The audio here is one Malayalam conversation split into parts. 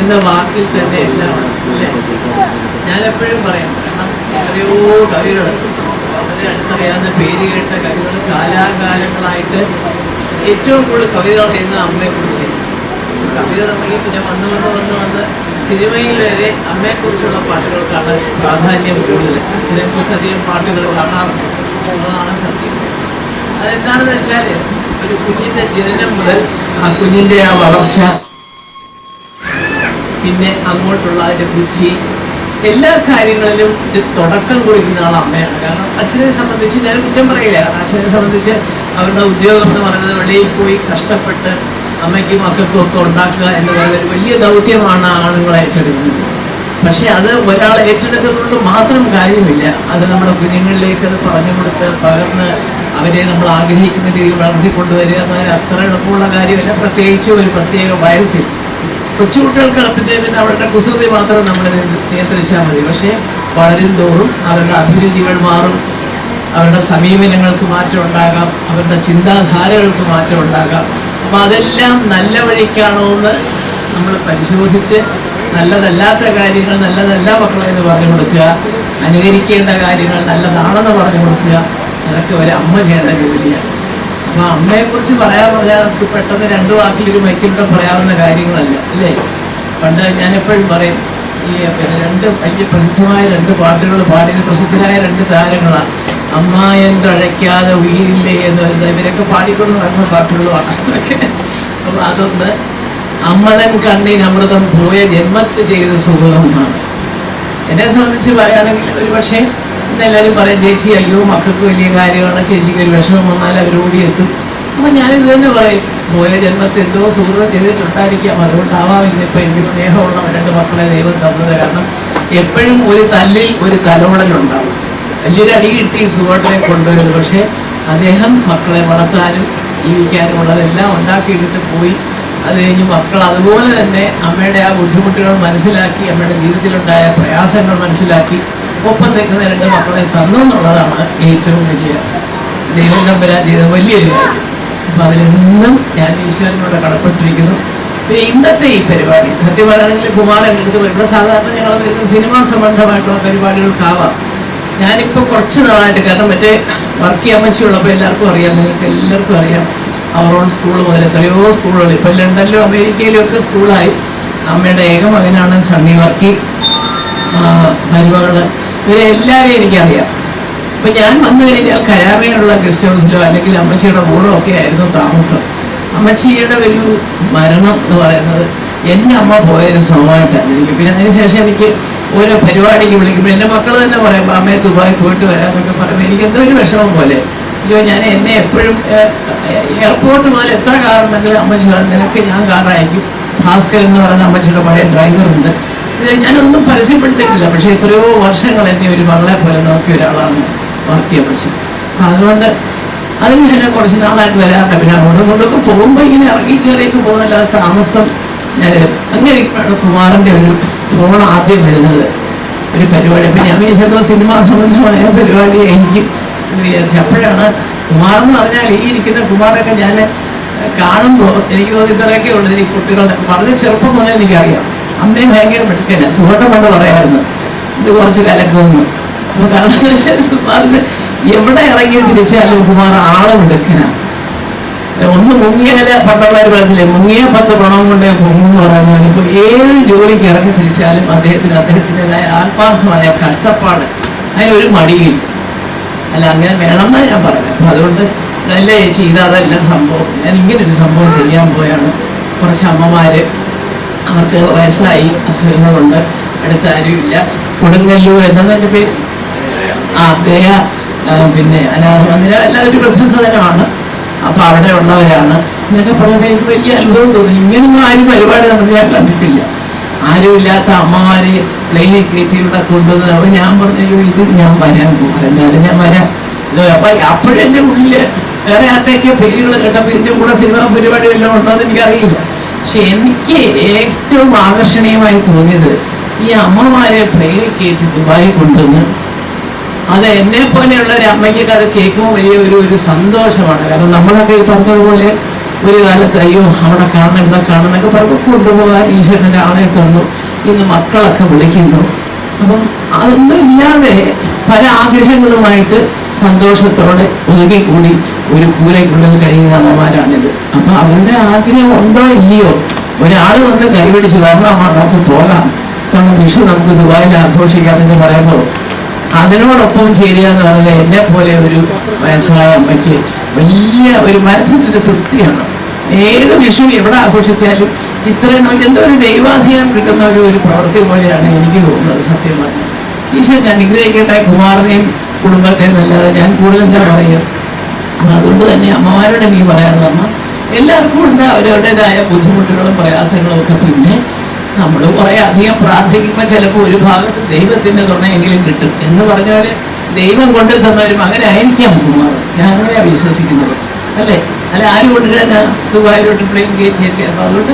എന്ന വാക്കിൽ തന്നെ എല്ലാം ഞാൻ എപ്പോഴും പറയാം കാരണം എത്രയോ കവികൾ വളരെ അടുത്തറിയാവുന്ന പേര് കേട്ട കവികൾ കാലാകാലങ്ങളായിട്ട് ഏറ്റവും കൂടുതൽ കവിതകൾ പറയുന്നത് അമ്മയെക്കുറിച്ച് കവിത തുടങ്ങി പിന്നെ വന്ന് വന്ന് വന്ന് വന്ന് സിനിമയിൽ വരെ അമ്മയെക്കുറിച്ചുള്ള പാട്ടുകൾക്കാണ് പ്രാധാന്യം കൂടുതൽ. അച്ഛനെക്കുറിച്ച് അധികം പാട്ടുകൾ കാണാറുണ്ട്. എന്നുള്ളതാണ് സത്യം. അതെന്താണെന്ന് വെച്ചാൽ ഒരു കുഞ്ഞിന്റെ ജനനം മുതൽ ആ കുഞ്ഞിന്റെ ആ വളർച്ച പിന്നെ അങ്ങോട്ടുള്ള അതിന്റെ ബുദ്ധി. എല്ലാ കാര്യങ്ങളിലും ഇത് തുടക്കം കുറിക്കുന്ന ആൾ അമ്മയാണ് കാരണം അച്ഛനെ സംബന്ധിച്ച് ഞാൻ കുറ്റം പറയില്ല. കാരണം അച്ഛനെ സംബന്ധിച്ച് അവരുടെ ഉദ്യോഗം എന്ന് പറയുന്നത് വെളിയിൽ പോയി കഷ്ടപ്പെട്ട് അമ്മയ്ക്കും മക്കൾക്കും ഒക്കെ ഉണ്ടാക്കുക എന്ന് പറയുന്നത് വലിയ ദൗത്യമാണ് ആണുങ്ങൾ ഏറ്റെടുക്കുന്നത്. പക്ഷെ അത് ഒരാൾ ഏറ്റെടുക്കുന്നതുകൊണ്ട് മാത്രം കാര്യമില്ല. അത് നമ്മുടെ കുഞ്ഞുങ്ങളിലേക്ക് അത് പറഞ്ഞു കൊടുത്ത് പകർന്ന് അവരെ നമ്മൾ ആഗ്രഹിക്കുന്ന രീതിയിൽ വളർത്തിക്കൊണ്ടുവരിക. എന്നാൽ അത്ര എളുപ്പമുള്ള കാര്യമല്ല. പ്രത്യേകിച്ച് ഒരു പ്രത്യേക വയസ്സിൽ കൊച്ചുകുട്ടികൾക്ക് അപ്പോഴത്തേക്കും അവരുടെ കുസൃതി മാത്രം നമ്മൾ നിയന്ത്രിച്ചാൽ മതി. പക്ഷേ വളരും തോറും അവരുടെ അഭിരുചികൾ മാറും. അവരുടെ സമീപനങ്ങൾക്ക് മാറ്റം ഉണ്ടാകാം. അവരുടെ ചിന്താധാരകൾക്ക് മാറ്റം ഉണ്ടാകാം. അപ്പം അതെല്ലാം നല്ല വഴിക്കാണോ എന്ന് നമ്മൾ പരിശോധിച്ച് നല്ലതല്ലാത്ത കാര്യങ്ങൾ നല്ലതല്ല മക്കളെ എന്ന് പറഞ്ഞു കൊടുക്കുക. അനുകരിക്കേണ്ട കാര്യങ്ങൾ നല്ലതാണെന്ന് പറഞ്ഞു കൊടുക്കുക. അതൊക്കെ ഒരു അമ്മ ചെയ്യേണ്ട ജോലിയാണ്. അപ്പൊ അമ്മയെക്കുറിച്ച് പറയാൻ പറഞ്ഞാൽ നമുക്ക് പെട്ടെന്ന് രണ്ട് വാക്കിലൊരു മൈക്കിലൂടെ പറയാവുന്ന കാര്യങ്ങളല്ല അല്ലേ? പണ്ട് ഞാൻ എപ്പോഴും പറയും ഈ പിന്നെ രണ്ട് വലിയ പ്രസിദ്ധമായ രണ്ട് പാട്ടുകൾ പാടിയത് പ്രസിദ്ധരായ രണ്ട് താരങ്ങളാണ് അമ്മ എന്തഴയ്ക്കാതെ ഉയിരില്ലേ എന്ന് പറയുന്നത് ഇവരൊക്കെ പാടിക്കൊണ്ട് നടക്കുന്ന പാട്ടുകളുമാണ്. അപ്പൊ അതൊന്ന് അമ്മതൻ കണ്ണിന് അമൃതം പോയ ജന്മത്ത് ചെയ്ത സുഖം എന്നെ സംബന്ധിച്ച് പറയുകയാണെങ്കിൽ ഒരു പക്ഷേ എല്ലാവരും പറയും ചേച്ചി അയ്യോ മക്കൾക്ക് വലിയ കാര്യമാണ്. ചേച്ചിക്ക് ഒരു വിഷമം വന്നാൽ അവർ ഓടിയെത്തും അപ്പം ഞാനിത് തന്നെ പറയും പോയ ജന്മത്തിൽ എന്തോ സുഹൃതം ചെയ്തിട്ടുണ്ടായിരിക്കാം. അതുകൊണ്ടാവാം ഇന്നിപ്പോൾ എനിക്ക് സ്നേഹമുള്ള രണ്ട് മക്കളെ ദൈവം തന്നത് കാരണം എപ്പോഴും ഒരു തല്ലിൽ ഒരു തലോടലുണ്ടാവും വലിയൊരു അടി കിട്ടി സുഹൃത്തിനെ കൊണ്ടുവരുന്നത്. പക്ഷേ അദ്ദേഹം മക്കളെ വളർത്താനും ജീവിക്കാനും ഉള്ളതെല്ലാം ഉണ്ടാക്കിയിട്ടിട്ട് പോയി. അത് കഴിഞ്ഞ് മക്കൾ അതുപോലെ തന്നെ അമ്മയുടെ ആ ബുദ്ധിമുട്ടുകൾ മനസ്സിലാക്കി അമ്മയുടെ ജീവിതത്തിലുണ്ടായ പ്രയാസങ്ങൾ മനസ്സിലാക്കി. ഒപ്പം നിൽക്കുന്ന രണ്ട് മക്കളെ തന്നു എന്നുള്ളതാണ് ഏറ്റവും വലിയ ദൈവം നമ്പരാൻ ചെയ്ത വലിയൊരു കാര്യം. അപ്പം അതിലെന്നും ഞാൻ ഈശ്വരനോട് കടപ്പെട്ടിരിക്കുന്നു. പിന്നെ ഇന്നത്തെ ഈ പരിപാടി സത്യമാണെങ്കിൽ കുമാരങ്ങൾക്ക് വരുമ്പോൾ സാധാരണ ഞങ്ങൾ വരുന്ന സിനിമാ സംബന്ധമായിട്ടുള്ള പരിപാടികൾക്കാവാം. ഞാനിപ്പോൾ കുറച്ച് നാളായിട്ട് കാരണം മറ്റേ വർക്ക് ചെയ്യാൻ വെച്ചുള്ളപ്പോൾ എല്ലാവർക്കും അറിയാം നിങ്ങൾക്ക് എല്ലാവർക്കും അറിയാം. അവർ ഓൺ സ്കൂൾ മുതൽ എത്രയോ സ്കൂളുകൾ. ഇപ്പോൾ ലണ്ടനിലും അമേരിക്കയിലും ഒക്കെ സ്കൂളായി. അമ്മയുടെ ഏക മകനാണ് സണ്ണി വർക്കി. മരുമകൾ ഇവരെ എല്ലാവരെയും എനിക്കറിയാം. അപ്പം ഞാൻ വന്നു കഴിഞ്ഞാൽ കരാമയുള്ള ഗസ്റ്റ് ഹൗസിലോ അല്ലെങ്കിൽ അമ്മച്ചിയുടെ കൂടെ ഒക്കെ ആയിരുന്നു താമസം. അമ്മച്ചിയുടെ ഒരു മരണം എന്ന് പറയുന്നത് എന്റെ അമ്മ പോയതിന് സമമായിട്ടാണ് എനിക്ക് പിന്നെ അതിനുശേഷം എനിക്ക് ഓരോ പരിപാടിക്ക് വിളിക്കുമ്പോൾ എന്റെ മക്കൾ തന്നെ പറയും അമ്മയെ ദുബായ് പോയിട്ട് വരാമെന്നൊക്കെ പറയുമ്പോൾ എനിക്ക് എന്തോ ഒരു വിഷമം പോലെ. അയ്യോ ഞാൻ എന്നെ എപ്പോഴും എയർപോർട്ട് മുതൽ എത്ര കാറുണ്ടെങ്കിലും അമ്മച്ചി നിനക്ക് ഞാൻ കാർ അയക്കും ഭാസ്കർ എന്ന് പറയുന്ന അമ്മച്ചിയുടെ പഴയ ഡ്രൈവറുണ്ട്. ഞാനൊന്നും പരസ്യപ്പെടുത്തിയിട്ടില്ല. പക്ഷേ എത്രയോ വർഷങ്ങൾ എന്നെ ഒരു മകളെ പോലെ നോക്കിയ ഒരാളാണ് വർക്ക് അമ്മച്ചി. അപ്പം അതുകൊണ്ട് അതിന് തന്നെ കുറച്ച് നാളായിട്ട് വരാറില്ല. പിന്നെ അവിടെ കൊണ്ടൊക്കെ പോകുമ്പോൾ ഇങ്ങനെ ഇറങ്ങി കയറിയൊക്കെ പോകുന്നല്ലാതെ താമസം ഞാൻ അങ്ങനെ കുമാറിന്റെ ഒരു ഫോൺ ആദ്യം വരുന്നത്. ഒരു പരിപാടി. അപ്പം ഞാൻ വിചാരിച്ചതോ സിനിമാ സംബന്ധമായ പരിപാടി എന്ന് വിചാരിച്ചു. അപ്പോഴാണ് കുമാർ എന്ന് പറഞ്ഞാൽ ഈ ഇരിക്കുന്ന കുമാറൊക്കെ ഞാൻ കാണുമ്പോൾ എനിക്ക് തോന്നി ഇത്രയൊക്കെ ഉള്ളത് ഈ കുട്ടികളുടെ വളരെ ചെറുപ്പം മുതൽ എനിക്കറിയാം. അമ്മയും ഭയങ്കര മിടുക്കല്ല സുഹൃത്തം കൊണ്ട് പറയായിരുന്നു ഇത് കുറച്ച് കലക്കുമെന്ന്. കാരണം സുമാറിന് എവിടെ ഇറങ്ങി തിരിച്ചാലും കുമാർ ആളെ മിടുക്കനാണ് ഒന്ന് മുങ്ങിയാൽ പണ്ടുള്ളവർ പറഞ്ഞില്ലേ മുങ്ങിയ പത്ത് പണം കൊണ്ടേ പൊങ്ങുന്നു പറയുന്നത് ഇപ്പൊ ഏത് ജോലിക്ക് ഇറങ്ങി തിരിച്ചാലും അദ്ദേഹത്തിന് അദ്ദേഹത്തിന്റെതായ ആത്മാർത്ഥമായ കഷ്ടപ്പാട് അതിനൊരു മടിയില്ല. അല്ല അങ്ങനെ വേണമെന്നാണ് ഞാൻ പറഞ്ഞത് അപ്പൊ അതുകൊണ്ട് നല്ല ചേച്ചി ഇതല്ല സംഭവം. ഞാൻ ഇങ്ങനൊരു സംഭവം ചെയ്യാൻ പോയാണ്. കുറച്ച് അമ്മമാര് അവർക്ക് വയസ്സായി അസുഖങ്ങളുണ്ട്. അടുത്ത ആരുമില്ല. കൊടുങ്ങല്ലൂർ എന്താണ് എന്റെ പേര്. ആ ദയ പിന്നെ അനാഥമന്ദിര എല്ലാം ഒരു വൃദ്ധസദനമാണ്. അപ്പൊ അവിടെ ഉള്ളവരാണ്. എന്നൊക്കെ പറയുമ്പോൾ എനിക്ക് വലിയ അത്ഭുതം തോന്നി. ഇങ്ങനൊന്നും ആരും പരിപാടി നടന്ന് ഞാൻ കണ്ടിട്ടില്ല. ആരുമില്ലാത്ത അമ്മമാരെ പ്ലെയിനിൽ കയറ്റി ഇവിടെ കൊണ്ടുവന്നത്. അപ്പൊ ഞാൻ പറഞ്ഞു ഇത് ഞാൻ വരാൻ പോകും എന്നാലും ഞാൻ വരാം. അപ്പൊ അപ്പോഴെന്റെ ഉള്ളിൽ വേറെ ആരുടെയൊക്കെ പേരുകൾ കേട്ടപ്പോൾ ഇതിന്റെ കൂടെ സിനിമ പരിപാടി വല്ലതും ഉണ്ടോ എന്ന് എനിക്കറിയില്ല. പക്ഷെ എനിക്ക് ഏറ്റവും ആകർഷണീയമായി തോന്നിയത് ഈ അമ്മമാരെ പ്ലെയിനിൽ കയറ്റി ദുബായി കൊണ്ടുവന്ന് അത് എന്നെ പോലെയുള്ള ഒരു അമ്മയ്ക്കൊക്കെ അത് കേൾക്കുമ്പോൾ വലിയ ഒരു ഒരു സന്തോഷമാണ്. കാരണം നമ്മളൊക്കെ ഈ പറഞ്ഞതുപോലെ ഒരു കാലത്ത് അയ്യോ അവിടെ കാണണം ഇവിടെ കാണണം എന്നൊക്കെ പറഞ്ഞു കൊണ്ടുപോകാൻ ഈശ്വരന്റെ ആളെ തന്നു. ഇന്ന് മക്കളൊക്കെ വിളിക്കുന്നു. അപ്പം അതൊന്നും ഇല്ലാതെ പല ആഗ്രഹങ്ങളുമായിട്ട് സന്തോഷത്തോടെ ഒതുങ്ങിക്കൂടി. ഒരു കൂരയ്ക്കുള്ളിൽ കഴിയുന്ന അമ്മമാരാണിത്. അപ്പൊ അവരുടെ ആഗ്രഹം ഉണ്ടോ ഇല്ലയോ? ഒരാൾ വന്ന് കൈപിടിച്ച് വരണം അമ്മ നമുക്ക് പോകാം. നമ്മൾ വിഷു നമുക്ക് ദുബായിൽ ആഘോഷിക്കാം എന്ന് പറയുമ്പോൾ അതിനോടൊപ്പം ചേരുക എന്ന് പറഞ്ഞാൽ എന്നെ പോലെ ഒരു വയസ്സായ അമ്മയ്ക്ക് വലിയ ഒരു മനസ്സിന്റെ തൃപ്തിയാണ്. ഏത് വിഷു എവിടെ ആഘോഷിച്ചാലും ഇത്രയും നമുക്ക് എന്തോ ഒരു ദൈവാധീനം കിട്ടുന്ന ഒരു ഒരു പ്രവൃത്തി പോലെയാണ് എനിക്ക് തോന്നുന്നത് സത്യം പറഞ്ഞാൽ ഈശ്വരൻ അനുഗ്രഹിക്കട്ടെ കുമാറിനെയും കുടുംബത്തെയും നല്ലത്. ഞാൻ കൂടുതൽ എന്താ പറയുക? അതുകൊണ്ട് തന്നെ അമ്മമാരോട് എനിക്ക് പറയാനുള്ളത് അമ്മ എല്ലാവർക്കും ഉണ്ട് അവരവരുടേതായ ബുദ്ധിമുട്ടുകളും പ്രയാസങ്ങളും ഒക്കെ. പിന്നെ നമ്മൾ കുറേ അധികം പ്രാർത്ഥിക്കുമ്പോൾ ചിലപ്പോൾ ഒരു ഭാഗത്ത് ദൈവത്തിന്റെ തുണയെങ്കിലും കിട്ടും. എന്ന് പറഞ്ഞാൽ ദൈവം കൊണ്ടു തന്ന ഒരു മകനായിരിക്കാം കുമാർ ഞാൻ അങ്ങനെയാണ് വിശ്വസിക്കുന്നത്. അല്ലേ? അല്ല ആര് കൊണ്ടുവരാനാ ദുബായിലോട്ട് പ്ലെയിൻ കയറ്റിയൊക്കെ. അപ്പം അതുകൊണ്ട്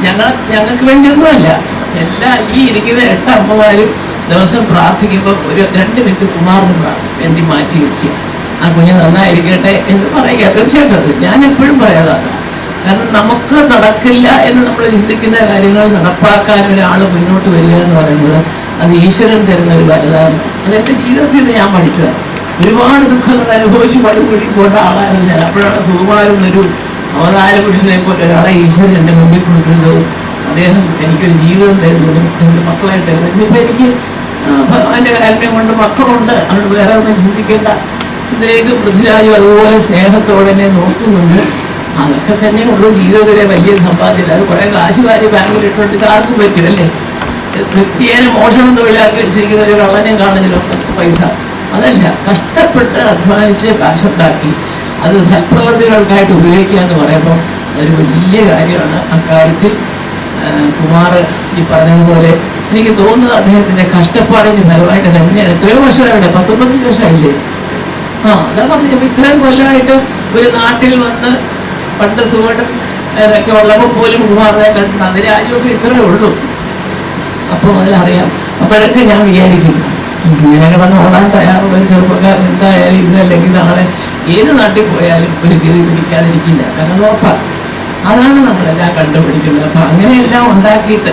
ഞങ്ങൾ ഞങ്ങൾക്ക് വേണ്ടിയൊന്നുമല്ല. എല്ലാ ഈ ഇരിക്കുന്ന എട്ട് അമ്മമാരും ദിവസം പ്രാർത്ഥിക്കുമ്പോൾ ഒരു രണ്ട് മിനിറ്റ് കുമാറിന് പ്രാ- വേണ്ടി മാറ്റി വയ്ക്കുക. ആ കുഞ്ഞ് നന്നായിരിക്കട്ടെ എന്ന് പറയുക. തീർച്ചയായിട്ടും അത് ഞാൻ എപ്പോഴും പറയാതാണ് കാരണം നമുക്ക് നടക്കില്ല എന്ന് നമ്മൾ ചിന്തിക്കുന്ന കാര്യങ്ങൾ നടപ്പാക്കാൻ ഒരാൾ മുന്നോട്ട് വരിക എന്ന് പറയുന്നത് അത് ഈശ്വരൻ തരുന്ന ഒരു വരദാനം. അതെന്റെ ജീവിതത്തിൽ നിന്ന് ഞാൻ പഠിച്ചതാണ്. ഒരുപാട് ദുഃഖങ്ങൾ അനുഭവിച്ച് പടുകൂടി പോണ്ട ആളായിരുന്നു ഞാൻ. അപ്പോഴാണ് സുകുമാരൻ ഒരു അവതാര പുരുഷനെ പോലെ ഒരാളെ ഈശ്വരൻ എന്റെ മുമ്പിൽ കൊണ്ടിരുന്നതും അദ്ദേഹം എനിക്കൊരു ജീവിതം തരുന്നതും എന്റെ മക്കളെ തരുന്നതും. ഇപ്പം എനിക്ക് ഭഗവാന്റെ കാര്യം കൊണ്ട് മക്കളുണ്ട്. അതുകൊണ്ട് വേറെ ഒന്നും ചിന്തിക്കേണ്ട. ഇതിലേക്ക് പൃഥ്വിരാജും അതുപോലെ സ്നേഹത്തോടെ തന്നെ നോക്കുന്നുണ്ട്. അതൊക്കെ തന്നെ ഉള്ളൂ. ജീവിതത്തിലെ വലിയ സമ്പാദ്യം. അത് കുറെ കാശ് ബാങ്കിൽ ഇട്ടുകൊണ്ട് ഇതാർക്കും പറ്റും അല്ലേ? വ്യക്തിയേനെ മോഷണം തൊഴിലാക്കി വെച്ചിരിക്കുന്ന ഒരു കള്ളനെയും കാണുന്നില്ല. പൈസ. അതല്ല കഷ്ടപ്പെട്ട് അധ്വാനിച്ച് കാശുണ്ടാക്കി. അത് സൽപ്രവർത്തികൾക്കായിട്ട് ഉപയോഗിക്കുക എന്ന് പറയുമ്പോൾ അതൊരു വലിയ കാര്യമാണ്. അക്കാര്യത്തിൽ കുമാർ ഈ പറഞ്ഞതുപോലെ എനിക്ക് തോന്നുന്നത് അദ്ദേഹത്തിന്റെ കഷ്ടപ്പാടിന് ഫലമായിട്ട് ഞാൻ എത്രയോ വർഷമായിട്ട് പത്തൊമ്പത് വർഷമായില്ലേ? അതാ പറഞ്ഞു ഇത്രയും കൊല്ലമായിട്ട് ഒരു നാട്ടിൽ വന്ന് പണ്ട് സുഖം ഒക്കെ ഉള്ളപ്പോൾ പോലും കുമാറിനെ കണ്ടിട്ട് അന്ന് രാജ്യമൊക്കെ ഇത്രയേ ഉള്ളൂ. അപ്പോൾ അതിലറിയാം. അപ്പോഴൊക്കെ ഞാൻ വിചാരിക്കും ഇങ്ങനെ വന്ന് ഓടാൻ തയ്യാറുള്ള ചെറുപ്പക്കാർ എന്തായാലും ഇന്നല്ലെങ്കിൽ നാളെ ഏത് നാട്ടിൽ പോയാലും ഒരു ഗതി പിടിക്കാതിരിക്കില്ല. കാരണം നോക്കാം അതാണ് നമ്മളെല്ലാം കണ്ടുപിടിക്കുന്നത്. അപ്പം അങ്ങനെയെല്ലാം ഉണ്ടാക്കിയിട്ട്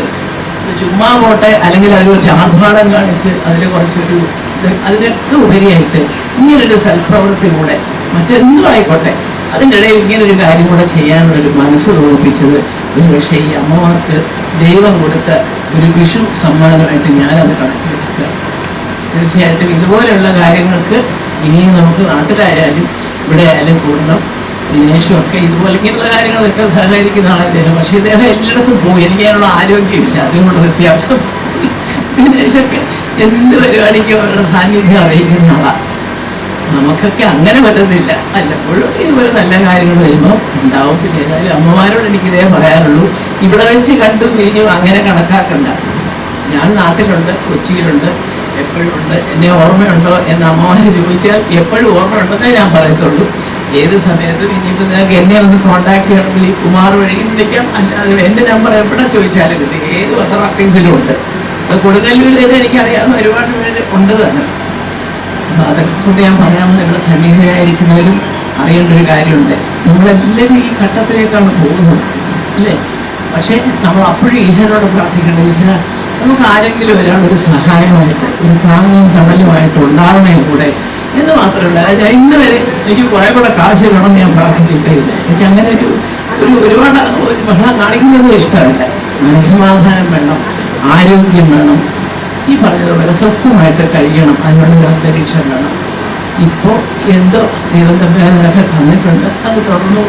ചുമ്മാ പോട്ടെ അല്ലെങ്കിൽ അതിലൊരു ആർഭാടം കാണിച്ച് അതിൽ കുറച്ചൊരു അതിനൊക്കെ ഉപരിയായിട്ട് ഇങ്ങനൊരു സൽപ്രവൃത്തിയിലൂടെ മറ്റെന്തും ആയിക്കോട്ടെ അതിന്റെ ഇടയിൽ ഇങ്ങനൊരു കാര്യം കൂടെ ചെയ്യാനുള്ളൊരു മനസ്സ് തോന്നിപ്പിച്ചത് ഒരു പക്ഷേ ഈ അമ്മമാർക്ക് ദൈവം കൊടുത്ത ഒരു വിഷു സമ്മാനമായിട്ട് ഞാനത് കണക്കിലെടുക്കുക. തീർച്ചയായിട്ടും ഇതുപോലെയുള്ള കാര്യങ്ങൾക്ക് ഇനിയും നമുക്ക് നാട്ടിലായാലും ഇവിടെ ആയാലും കൂടണം. ദിനേശും ഒക്കെ ഇതുപോലെ ഇങ്ങനെയുള്ള കാര്യങ്ങളൊക്കെ സഹകരിക്കുന്ന ആളാണ് ഇദ്ദേഹം പക്ഷേ ഇദ്ദേഹം എല്ലായിടത്തും പോയി. എനിക്ക് അതിനുള്ള ആരോഗ്യമില്ല. അതിനുള്ള വ്യത്യാസം. ദിനേശൊക്കെ എന്ത് പരിപാടിക്കും അവരുടെ സാന്നിധ്യം അറിയിക്കുന്ന നമുക്കൊക്കെ അങ്ങനെ പറ്റുന്നില്ല. അല്ലപ്പോഴും ഇതുപോലെ നല്ല കാര്യങ്ങൾ വരുമ്പോൾ ഉണ്ടാവും. പിന്നെ ഏതായാലും അമ്മമാരോട് എനിക്ക് ഇതേ പറയാനുള്ളൂ ഇവിടെ വെച്ച് കണ്ടു കഴിഞ്ഞു അങ്ങനെ കണക്കാക്കണ്ട. ഞാൻ നാട്ടിലുണ്ട് കൊച്ചിയിലുണ്ട് എപ്പോഴും ഉണ്ട്. എന്നെ ഓർമ്മയുണ്ടോ എന്ന് അമ്മമാരെ ചോദിച്ചാൽ എപ്പോഴും ഓർമ്മയുണ്ടെന്നേ ഞാൻ പറയത്തുള്ളൂ. ഏത് സമയത്തും ഇനിയിപ്പോൾ നിങ്ങൾക്ക് എന്നെ ഒന്ന് കോൺടാക്ട് ചെയ്യണമെങ്കിൽ ഈ കുമാർ വഴി വിളിക്കാം. അല്ലാതെ എന്റെ നമ്പർ എവിടെ ചോദിച്ചാലും കിട്ടും ഏത് പത്രമാർട്ടിങ്സിലും ഉണ്ട്. അത് കൊടുങ്ങല്ലൂരിൽ എനിക്കറിയാവുന്ന ഒരുപാട് പേര് ഉണ്ട് തന്നെ. അപ്പൊ അതൊക്കെ ഞാൻ പറയാമെന്ന് നിങ്ങളുടെ സന്നിഹിതരായിരിക്കുന്നവരും അറിയേണ്ട ഒരു കാര്യമുണ്ട്. നമ്മളെല്ലാവരും ഈ ഘട്ടത്തിലേക്കാണ് പോകുന്നത് അല്ലേ? പക്ഷേ നമ്മൾ അപ്പോഴും ഈശ്വരനോട് പ്രാർത്ഥിക്കേണ്ട ഈശ്വര നമുക്ക് ആരെങ്കിലും ഒരാൾ ഒരു സഹായമായിട്ട് ഒരു താങ്ങും തണലുമായിട്ട് ഉണ്ടാവണേ കൂടെ എന്ന് മാത്രമല്ല ഞാൻ ഇന്ന് വരെ എനിക്ക് കുറെ കൂടെ കാശ് വേണമെന്ന് ഞാൻ പ്രാർത്ഥിച്ചിട്ടേ ഇല്ല എനിക്ക് അങ്ങനെ ഒരു ഒരു ഒരുപാട് ഒരു ബഹളം കാണിക്കുന്നതും ഇഷ്ടമല്ല. മനസ്സമാധാനം വേണം. ആരോഗ്യം വേണം. ഈ പറഞ്ഞതുപോലെ സ്വസ്ഥമായിട്ട് കഴിയണം. അതിനുള്ള അന്തരീക്ഷം വേണം. ഇപ്പോൾ എന്തോ ദൈവം തന്നിട്ടുണ്ട് അത് തുടർന്നു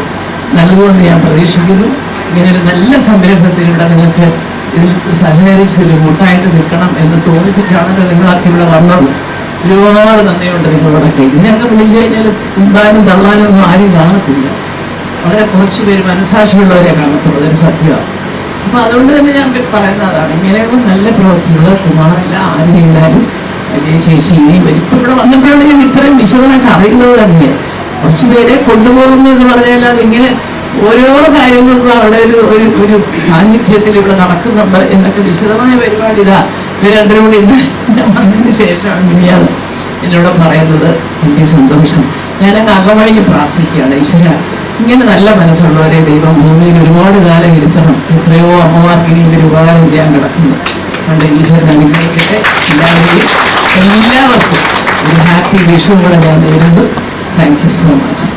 നൽകുമെന്ന് ഞാൻ പ്രതീക്ഷിക്കുന്നു. ഇങ്ങനെ ഒരു നല്ല സംരംഭത്തിലൂടെ നിങ്ങൾക്ക് ഇതിൽ സഹകരിച്ച് ഒരു കൂട്ടായിട്ട് നിൽക്കണം എന്ന് തോന്നിപ്പിച്ചാണല്ലോ നിങ്ങളൊക്കെ ഇവിടെ വന്നത്. ഒരുപാട് നന്ദിയുണ്ട് നിങ്ങളോടൊക്കെ ഇതിനൊക്കെ വിളിച്ചു കഴിഞ്ഞാൽ ഉണ്ടാനും തള്ളാനും ഒന്നും ആരും കാണത്തില്ല. വളരെ കുറച്ച് പേര് മനസാക്ഷിയുള്ളവരെ കാണത്തുള്ളൂ. അതൊരു സത്യമാണ്. അപ്പൊ അതുകൊണ്ട് തന്നെ ഞാൻ പറയുന്നതാണ് ഇങ്ങനെയുള്ള നല്ല പ്രവർത്തികൾ കുമാരല്ല ആര് ചെയ്താലും വലിയ ചേച്ചി ഇനി ഇവിടെ വന്നപ്പോഴാണ് ഞാൻ ഇത്രയും വിശദമായിട്ട് അറിയുന്നത് തന്നെ. കുറച്ച് പേരെ കൊണ്ടുപോകുന്നു എന്ന് പറഞ്ഞാൽ അതിങ്ങനെ ഓരോ കാര്യങ്ങൾക്കും അവിടെ ഒരു ഒരു ഒരു സാന്നിധ്യത്തിൽ ഇവിടെ നടക്കുന്നുണ്ട് എന്നൊക്കെ വിശദമായ പരിപാടി ഇതാ. ഇവർ രണ്ടും കൂടി ഇന്ന് വന്നതിന് ശേഷമാണ് ഇനിയാണ് എന്നോട് പറയുന്നത്. വലിയ സന്തോഷം. ഞാനങ്ങ് അകമഴിഞ്ഞ് പ്രാർത്ഥിക്കുകയാണ്. ഈശ്വര ഇങ്ങനെ നല്ല മനസ്സുള്ളവരെ ദൈവം ഭൂമിയിൽ ഒരുപാട് കാലം ഇരുത്തണം. എത്രയോ അമ്മമാർക്ക് ഇനി ഇവർ ഉപകാരം ചെയ്യാൻ കിടക്കുന്നു. അതുകൊണ്ട് ഈശ്വരൻ അനുഗ്രഹിക്കട്ടെ. എല്ലാവരെയും എല്ലാവർക്കും ഒരു ഹാപ്പി വിഷു കൂടെ ഞാൻ നേരിടുന്നു താങ്ക് യു സോ മച്ച്